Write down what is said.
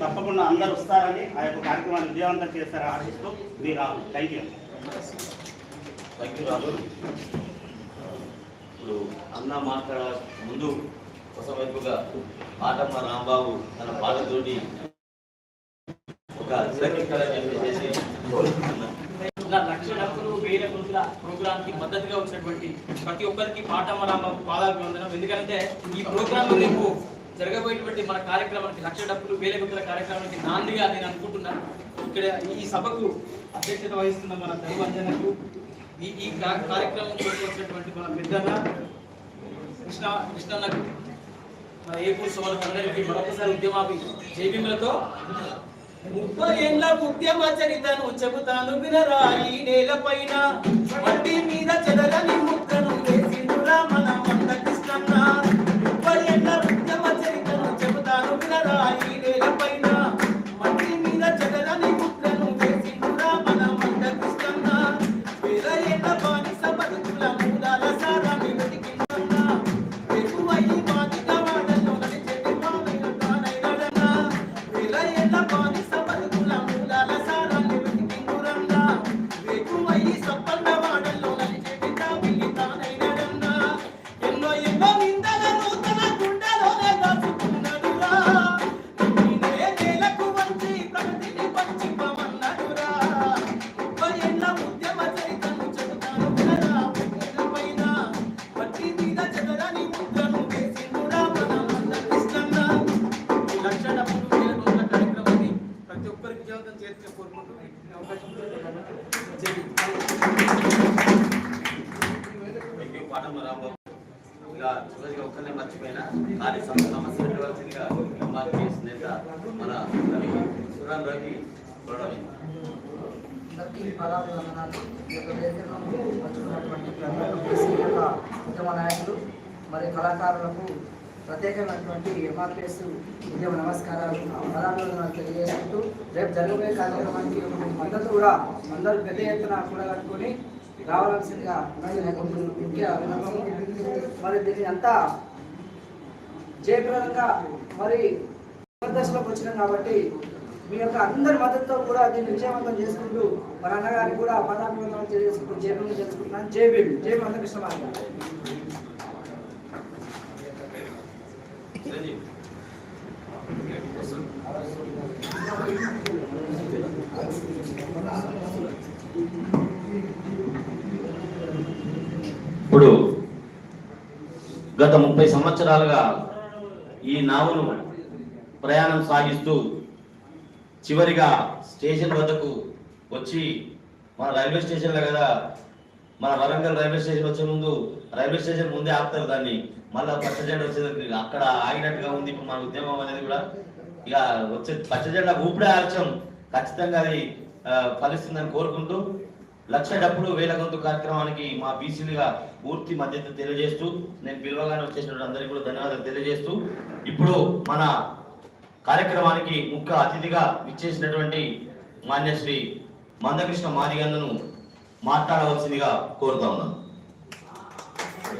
తప్పకుండా అందరూ వస్తారని ఆ యొక్క కార్యక్రమాన్ని విజయవంతం చేస్తారని ఆశిస్తూ మీ Rahul. Thank you thank you Rahul ఇప్పుడు అన్న మాట్లాడ ముందు ఒకవైపుగా ఆటమ్మ రాంబాబు తన పాటతోటి ఒక ఇలా లక్ష డబ్బులు వేల రోజుల ప్రోగ్రామ్కి మద్దతుగా వచ్చినటువంటి ప్రతి ఒక్కరికి పాటమరామ పాదాలకు వందనం ఎందుకంటే ఈ ప్రోగ్రామ్ రేపు జరగబోయేటువంటి మన కార్యక్రమానికి లక్ష డబ్బులు వేల గుంతుల కార్యక్రమానికి నాందిగా నేను అనుకుంటున్నాను ఇక్కడ ఈ సభకు అధ్యక్షత వహిస్తున్న మన దైవంజనకు ఈ ఈ కార్యక్రమం వచ్చినటువంటి మన పెద్దన్న కృష్ణ కృష్ణన్నకు మన ఏపూర్ సభలకు అందరికీ మరొకసారి ఉద్యమాభి జైభీములతో ముప్పై ఏళ్ళ ఉద్యమ చరితను చెబుతాను వినరా ఈ నేల పైన మట్టి మీద చెదలని మూలాల సారాన్ని మర్చిపోయినా కానీ సమస్య పెట్టవలసిందిగా ఎంఆర్పిఎస్ నేత మన రవి సురాన్ రవి చూడడం అందరికీ పదాలు వందనాలు ఈ యొక్క వేదికను పంచుకున్నటువంటి ఉద్యమ నాయకులు మరి కళాకారులకు ప్రత్యేకమైనటువంటి ఎంఆర్పిఎస్ ఉద్యమ నమస్కారాలు పదాలు వందనాలు తెలియజేసుకుంటూ రేపు జరగబోయే కార్యక్రమానికి మద్దతు కూడా అందరూ పెద్ద ఎత్తున కూడగట్టుకొని రావాల్సిందిగా ముఖ్య విన్నపము మరి దీన్ని అంతా జయప్రదంగా మరి దశలోకి వచ్చినాం కాబట్టి మీ యొక్క అందరి మద్దతుతో కూడా దీన్ని విజయవంతం చేసుకుంటూ మన అన్నగారికి కూడా పదాభివందనం చేసుకుంటూ జయభీం చేసుకుంటున్నాను జై భీమ్. జై మందకృష్ణ ఇప్పుడు గత ముప్పై సంవత్సరాలుగా ఈ నావును ప్రయాణం సాగిస్తూ చివరిగా స్టేషన్ వద్దకు వచ్చి మన రైల్వే స్టేషన్లో కదా మన వరంగల్ రైల్వే స్టేషన్ వచ్చే ముందు రైల్వే స్టేషన్ ముందే ఆపుతారు దాన్ని. మళ్ళీ పచ్చ జెండా వచ్చేసరికి అక్కడ ఆగినట్టుగా ఉంది ఇప్పుడు మన ఉద్యమం అనేది కూడా. ఇక వచ్చే పచ్చ జెండా ఊపిడే ఆర్చం ఖచ్చితంగా అది ఫలిస్తుందని కోరుకుంటూ లక్ష డబ్బులు వేల గొంతు కార్యక్రమానికి మా బీసీలుగా పూర్తి మద్దతు తెలియజేస్తూ నేను పిలవగానే వచ్చేసినటువంటి అందరికీ కూడా ధన్యవాదాలు తెలియజేస్తూ ఇప్పుడు మన కార్యక్రమానికి ముఖ్య అతిథిగా ఇచ్చేసినటువంటి మాన్యశ్రీ మందకృష్ణ మాదిగన్నను మాట్లాడవలసిందిగా కోరుతా ఉన్నాను.